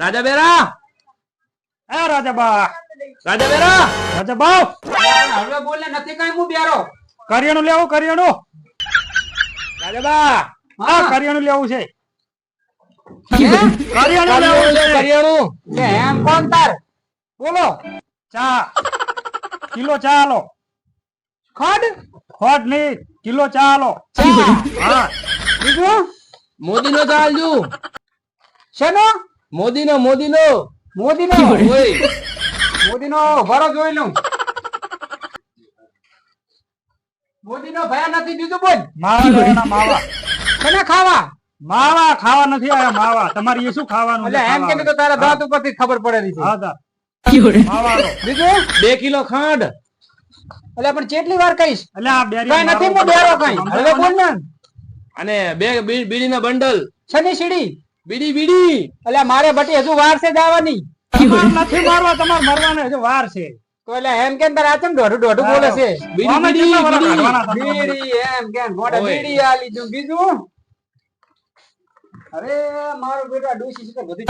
રાજા બેરા હા રાજા બા રાજા બેરા રાજાબા હવે બોલે નથી કઈ હું બેરો? કરિયાણું લેવું કરિયાણું? હા લેવું છે. કરિયાણું કરિયાણું લેવું છે કરિયાણું. એમ કોણ તાર? બોલો. ચા. કિલો ચા લો ખડ. ખોટ નહીં કિલો ચા આલો. હા. બીજું? મોદી નો ચાલજુ શેનો? મોદી નો મોદી નો મોદી નો મોદી નો ભરો જોઈ લઉં. મોદી નો ભયા નથી બીજું બોલ. માવા માવા. તને ખાવા? માવા ખાવા નથી આયા માવા. તમારે એ શું ખાવાનું છે એટલે એમ કે તો તારા દાંત ઉપરથી ખબર પડેલી છે હા દા માવા બીજું? બે કિલો ખાંડ. એટલે પણ કેટલી વાર કહીશ? એટલે આ બેરી કઈ નથી હું બેરો કઈ હવે બોલ ને અને બે બીડી ના બંડલ. શની સીડી? બીડી બીડી. એટલે મારે બટી હજુ વાર છે જવાની. નથી મારવા તમારે મરવાને હજુ વાર છે. તો એટલે એમ કેમ તારે આચમ દોઢું દોઢું બોલે છે? બીડી, બીડી, બીડી. કાઢવાના તમારે? બીડી એમ કેમ? મોઢે બીડી આ લીધું બીજું? અરે મારો બેટા છે બધું.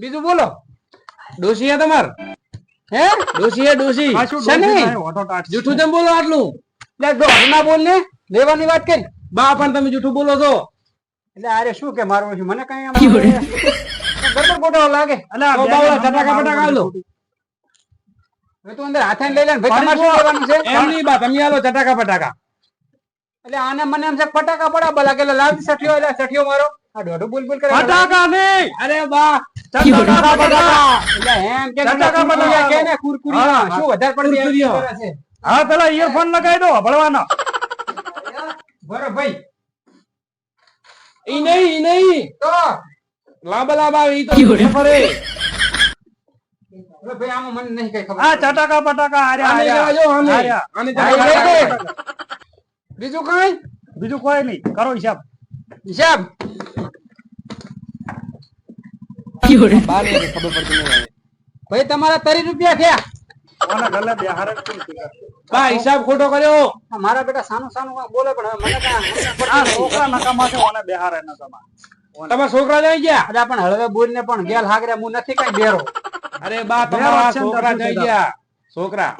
બીજું બોલો. ડોસી હે તમાર? હે? ડોસી હે? ડોસી. જૂઠું તેમ બોલો આટલું. ના બોલ ને લેવાની વાત કરી બા પણ તમે જૂઠું બોલો છો. એટલે આરે શું કે મારવું છે મને કઈ આમ ગરબડ ગોટાળો લાગે. ચટાકા બટાકા આલો. હવે તું અંદર હાથે લઈ લે ને ભાઈ તમારે શું કરવાનું છે? એમની બા તમે આલો ચટાકા પટાકા એટલે આને મને એમ છે ફટાકા પડા બલા કે લાલ સઠિયો એટલે સઠિયો મારો. આ દોઢું બોલ બોલ કરે ફટાકા નહીં અરે બા. એટલે એમ કે કે ને. શું વધારે પડતી કુરકુરિયા. છે? હા પેલા ઇયરફોન લગાઈ દો ભળવાનો બરો ભાઈ. ઈ નહીં ઈ નહીં. તો? લાંબા લાંબા ઈ તો ફરે ભાઈ આમાં મને નહીં કઈ ખબર આ ચટાકા પટાકા આર્યા આને આર્યા. જો આને. આને. બીજું કઈ? બીજું કોઈ નહીં. કરો હિસાબ. હિસાબ? બા ને ખબર પડતી નહીં ભાઈ તમારા તરી રૂપિયા થયા? બા હિસાબ ખોટો કર્યો. મારા બેટા સાનું સાનું બોલે પણ મને કાંઈ છોકરા નકામા છે ઓને બેહારે નકામા. તમે છોકરા જઈ ગયા? અરે પણ હળવે બોલ ને પણ ગેલ હાગરે હું નથી કઈ બેરો. અરે બા તમારા છોકરા જઈ ગયા. છોકરા.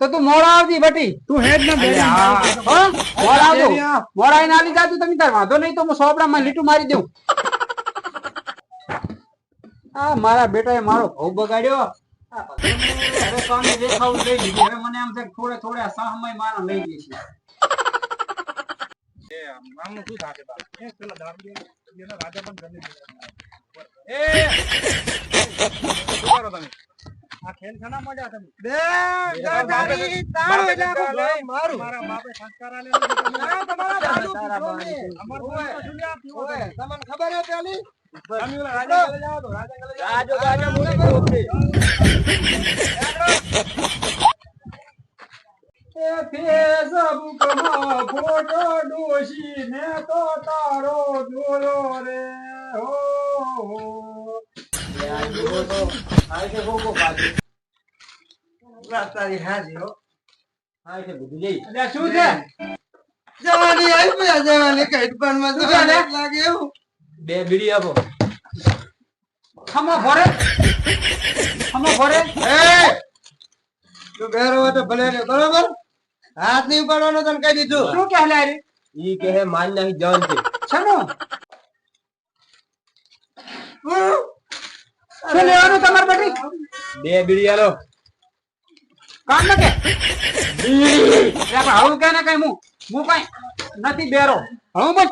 તો તું મોડા આવતી બટી. તું હેડ ના બેરી હા. હા? મોડા આવજો. મોડા આવીને આલી જાતું તમે તાર વાંધો નહીં તો હું સોપડામાં લીટું મારી દઉં. આ મારા બેટાએ મારો ભાવ બગાડ્યો. હવે કામે દેખાવું લઈ લીધું હવે મને એમ છે થોડે થોડે આ મારા લઈ જઈશ આમનું શું થાશે બા? એ પેલા દારૂડિયા, એના રાજા પણ ગમે એ શું કરો તમે? આ ખેલ શાના મળ્યા તમે? ગાડી, તાળો એટલે મારું. તમારા બાપે સંસ્કાર આલ્યા તમને. તમારા દાદુ ખબર હે પેલી? રાજા ગલે જાઓ તો રાજા ગલે જાઓ. રાજો રાજો બોલે બોલે. એ ફેસબુકમાં ફોટો ડોશીને તો તારો રે હો હો. શું છે જવાની આવી જવાની કઈ? જવાની લાગે એવું બે બીડી આપો. ખમો ભરે ખમો ભરે એ! તું બેરો તો ભલે ને બરોબર? હાથ નહીં ઉપાડવાનો તને કહી દીધું. શું કહે લે રે? ઈ કહે માન નહીં જવાન છે. છનો શું લેવાનું તમારે બેટી? બે બીડી આલો. કામ ન કે બીડી આવું કે ને કઈ હું? હું કઈ નથી બેરો. હું બોલ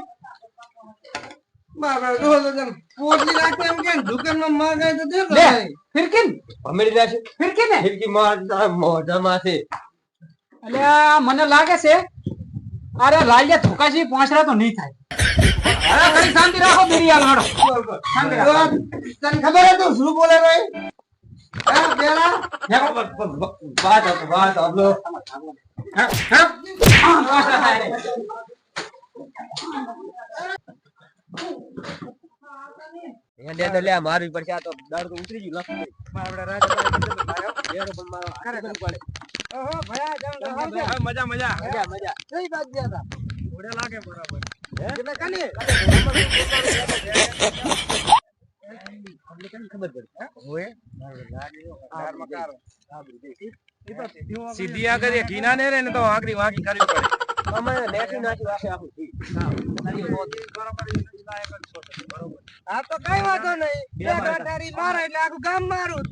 મને લાગે છે અરે લાલિયા ધોકાશી પહોંચરા તો નહીં થાય. અરે શાંતિ રાખો રાખો. તને ખબર હે તું શું બોલે ભાઈ? વાત વાત લે તો લે મારવી પડશે. આ તો દાડ તો ઉતરી ગયું લખ આપણા રાજા ભાઈ પણ મારો કરે પડે ઓહો, ભયા જાવ મજા મજા મજા. મજા કઈ બાજુ ગયા હતા? ઘોડે લાગે બરાબર. એટલે કાલે સીધી આગળ એ ઘીના ને રે ને તો આકરી વાંકી કરવી પડે. કઈ વાંધો નહીં મારે આખું ગામ મારું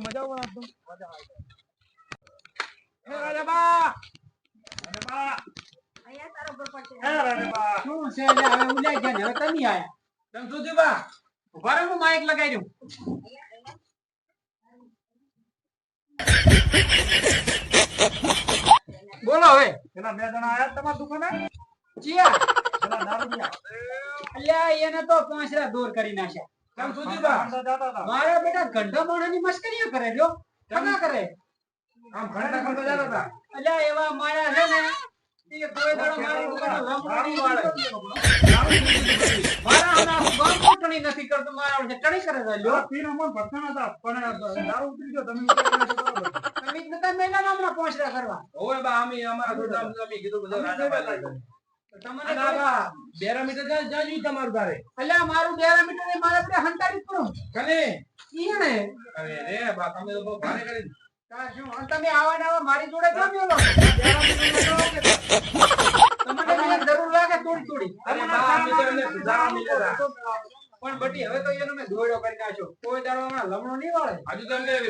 મજા આવે આપતો મજા આવે રાજાબા શું છે હવે ઉલાઈ ગયા હવે તમે આયા તમ શું થયું બા? ઊભા રહો, હું માઇક લગાઈ દઉં. બોલો હવે. પેલા બે જણા આયા તમારા દુકાને? ચિયા. પેલા દારૂડિયા અલ્યા એને તો પાંચરા દૂર કરી નાખ્યા. તમ શું થયું બા? મારા બેટા ગંઢા માણસની મસ્કરીઓ કરે જો કના કરે. આમ ઘણા કરતા જતા હતા. અલ્યા એવા માયા છે ને એ કોઈ દાડો મારી દુકાને લમણો નહીં વાળે. મારા હમણાં હું ગામ કોટણી નથી કરતો મારા વચ્ચે ટણી કરે છે લ્યો. પીને મન ભટકાણ હતા પણ દારૂ ઉતરી ગયો તમે ઉતરી ગયા છો બરાબર. તમે જ નતા મહિનાના હમણાં પાંચરા કરવા. ઓય બા અમે અમારા ગોડામ અમે કીધું બધું રાજાભાઈ લઈ તમને અને આ બા બેરા મીટર જાજુ તમારું તારે અલ્યા મારું ડેરા મીટર મારે આપણે હંતાડી જ કને? ઈ ને? અરે રે બા તમે તો બહુ ભારે કરી તમે આવા ને મારી જોડે કેમ મેલો તમને મને જરૂર લાગે થોડી થોડી. અરે પણ બટી હવે તો એનો મેં દોડ્યો કરી નાખ્યો. કોઈ દાડો હમણાં લમણો નહીં વાળે. હજુ તમને બે